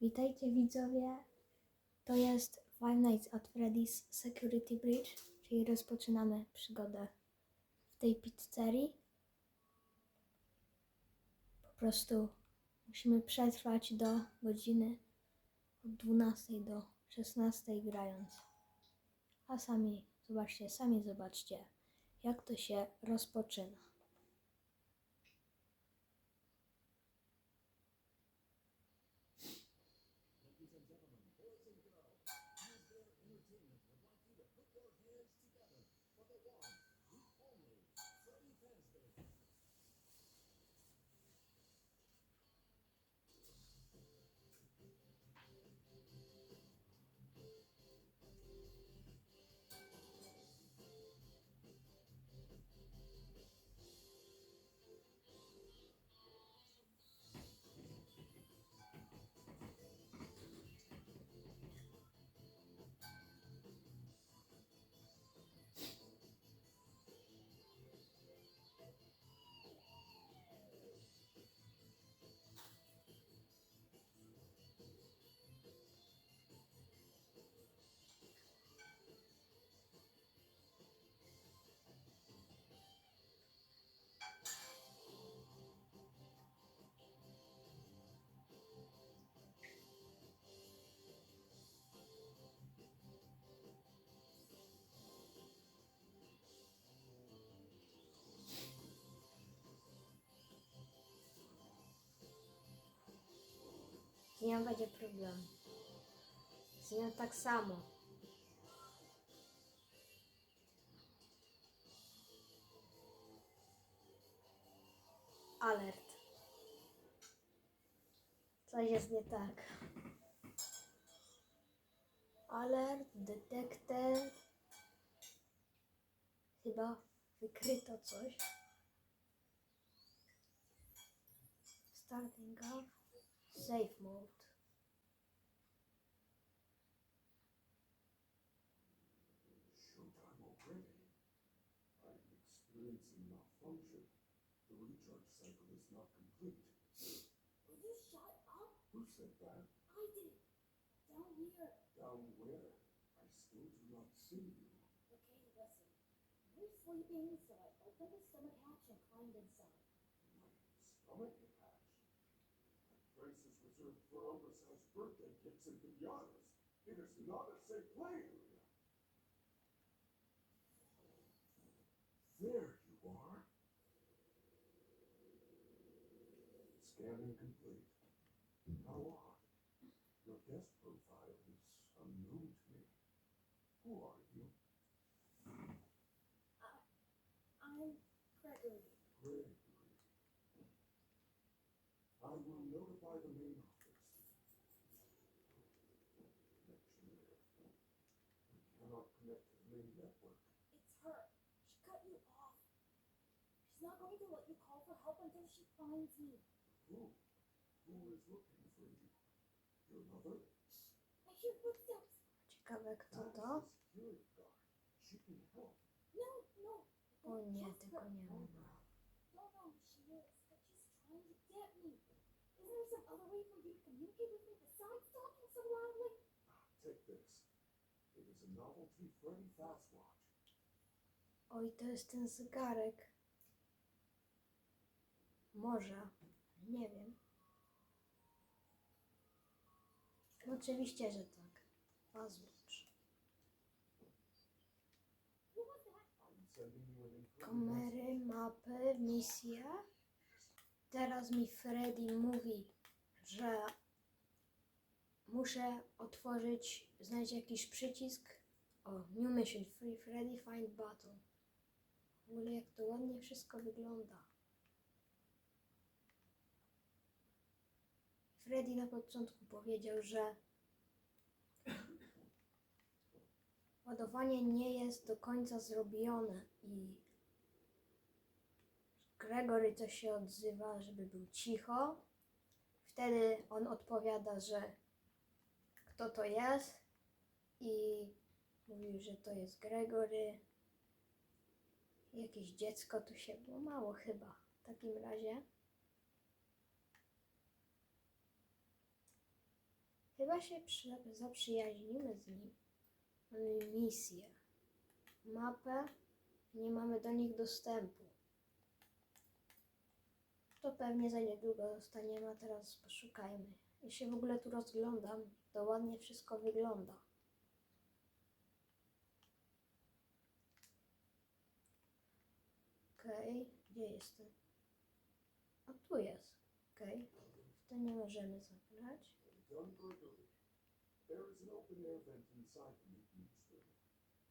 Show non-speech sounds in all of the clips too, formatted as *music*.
Witajcie widzowie. To jest Five Nights at Freddy's Security Bridge, czyli rozpoczynamy przygodę w tej pizzerii. Po prostu musimy przetrwać do godziny od 12 do 16 grając. A sami zobaczcie, sami zobaczcie, jak to się rozpoczyna. Nią będzie problem. Z nią tak samo. Alert. Coś jest nie tak. Alert, detected. Chyba wykryto coś. Starting off. Safe mode. Malfunction. The recharge cycle is not complete. Will you shut up? Who said that? I did. Down here. Down where? I still do not see you. Okay, listen. You're sleeping, so I opened the stomach hatch and climbed inside. My stomach hatch. That place is reserved for oversized birthday cakes and pinatas. It is not a safe play area. There you are. Scanning complete. How odd. Your guest profile is unknown to me. Who are you? Uh, I'm Gregory. Gregory. I will notify the main office. Connection there. We cannot connect to the main network. It's her. She cut you off. She's not going to let you call for help until she finds me. Who? Who is looking for you? Your mother? Ciekawe kto to? No, no. O nie, tego nie ma. Is a novelty. Oj, to jest ten zegarek. Może. Nie wiem. Oczywiście, że tak. Encrypted Kamery, mapy, misje. Teraz mi Freddy mówi, że muszę otworzyć, znaleźć jakiś przycisk. O, New Mission, Free Freddy Find Button. W ogóle jak to ładnie wszystko wygląda. Freddy na początku powiedział, że ładowanie nie jest do końca zrobione i Gregory coś się odzywa, żeby był cicho. Wtedy on odpowiada, że kto to jest i mówi, że to jest Gregory. Jakieś dziecko tu się było mało chyba w takim razie. Chyba się przy, zaprzyjaźnimy z nim. Mamy misję. Mapę. Nie mamy do nich dostępu. To pewnie za niedługo dostaniemy, a teraz poszukajmy. Ja się w ogóle tu rozglądam. To ładnie wszystko wygląda. Okej, gdzie jestem? A tu jest. Okej. W to nie możemy zagrać. Done burglary. There is an open air vent inside the mutiny's room.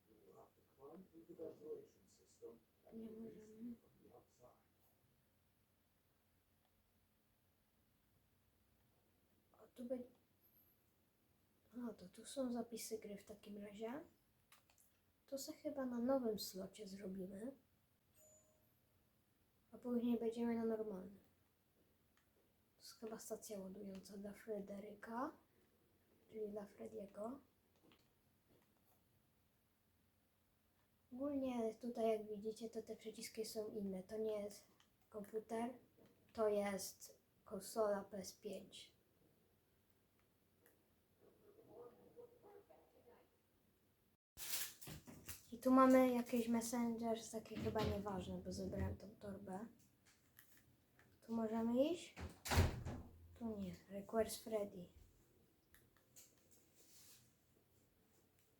You will have to climb through the ventilation system and Nie release możemy. from the outside. A tu będzie. A, to tu są zapisy gry w takim razie. To se chyba na nowym slocie zrobimy. A później będziemy na normalnym. Jest chyba stacja ładująca dla Fryderyka, czyli dla Frediego. Ogólnie tutaj jak widzicie to te przyciski są inne. To nie jest komputer, to jest konsola PS5. I tu mamy jakieś messengers, takie chyba nieważne, bo zebrałem tą torbę. Tu możemy iść? Tu nie. Requires Freddy.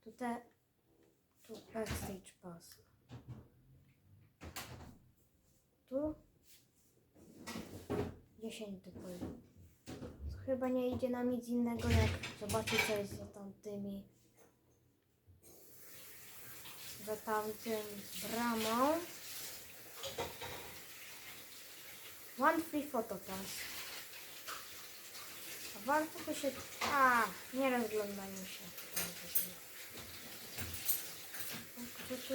Tu te... Tu backstage pass. Tu? 10 typów. Chyba nie idzie nam nic innego jak zobaczyć co jest za tamtymi za tamtym bramą. One free photopass. A warto by się... A, nie rozglądajmy się.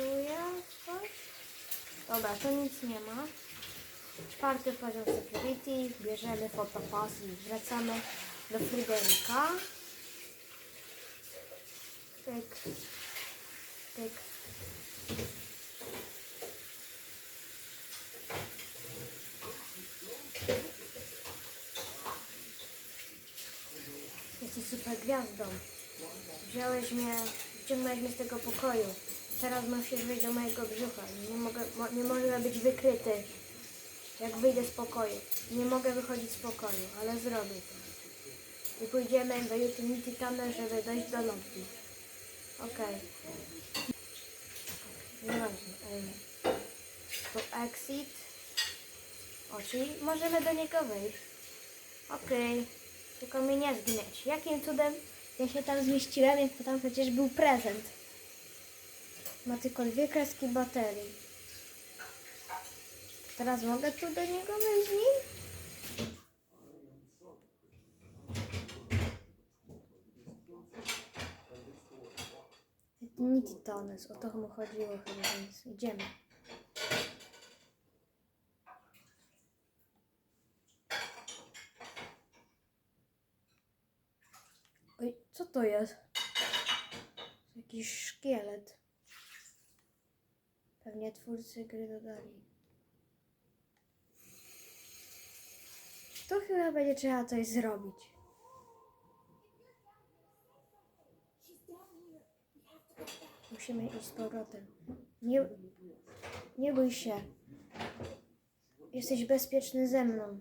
jest? Coś? Dobra, tu nic nie ma. Czwarty poziom security. Bierzemy fotopass i wracamy do Fryderyka. Pyk. Pyk. Jesteś super gwiazdą. Wziąłeś mnie, wyciągnąłeś mnie z tego pokoju. Teraz musisz wyjść do mojego brzucha. Nie mogę, mo, nie mogę być wykryty, jak wyjdę z pokoju. Nie mogę wychodzić z pokoju, ale zrobię to. I pójdziemy do Utility Tunnel, żeby dojść do lobby. Okej. Nieważne. em, To exit. O, czyli możemy do niego wejść. Okej. Tylko mnie nie zgnieć. Jakim cudem ja się tam zmieściłem, jak tam przecież był prezent. Ma tylko dwie kreski baterii. Teraz mogę tu do niego wejść z nim? Nic tones, o to mu chodziło chyba, więc idziemy. Co to jest? Jakiś szkielet. Pewnie twórcy gry dodali. To chyba będzie trzeba coś zrobić. Musimy iść z powrotem. Nie, nie bój się. Jesteś bezpieczny ze mną.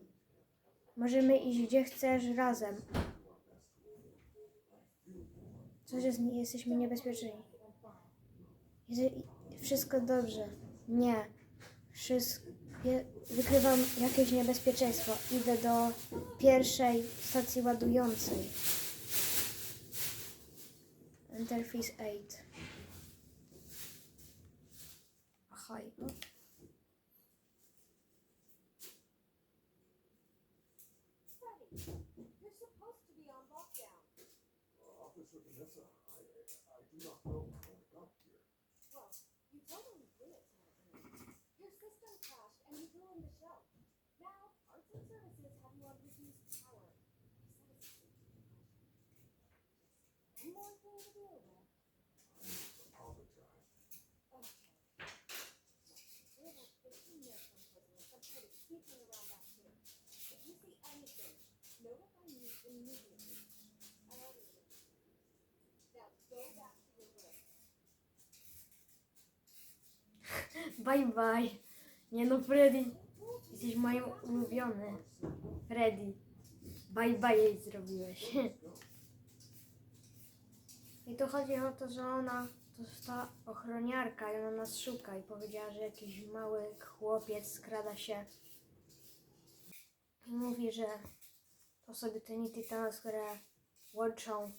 Możemy iść gdzie chcesz razem. Z- jesteśmy niebezpieczni? Wszystko dobrze. Nie. Wszystko. Wykrywam jakieś niebezpieczeństwo. Idę do pierwszej stacji ładującej. Interface 8. Ahaj. around that tree. If you see anything, notify me immediately. I. Now go back to your. Bye bye. Nie no, Freddy. Jesteś moim ulubiony. Freddy. Bye bye jej zrobiłeś. *laughs* I to chodzi o to, że ona to ta ochroniarka i ona nas szuka i powiedziała, że jakiś mały chłopiec skrada się mówi, że to sobie te nity Thanos, które łączą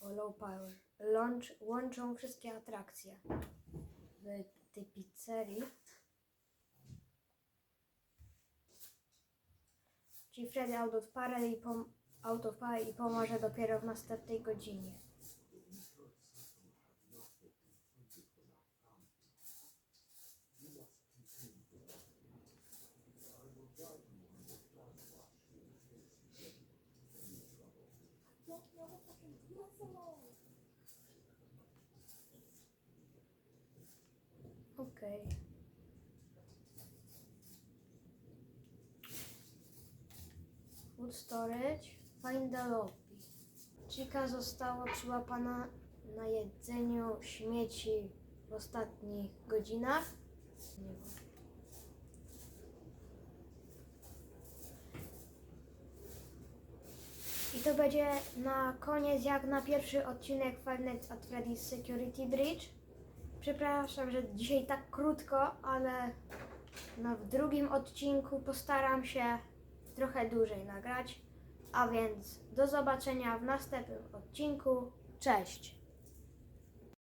low power, łącz, łączą wszystkie atrakcje w tej pizzerii. Czyli Freddy auto odparę i, pom- auto odparę i pomoże dopiero w następnej godzinie. Don't know if I can do this alone. Okej. Food storage. Find the lobby. Chica została przyłapana na jedzeniu śmieci w ostatnich godzinach. Nie. I to będzie na koniec, jak na pierwszy odcinek Five Nights at Freddy's Security Bridge. Przepraszam, że dzisiaj tak krótko, ale no w drugim odcinku postaram się trochę dłużej nagrać. A więc do zobaczenia w następnym odcinku. Cześć!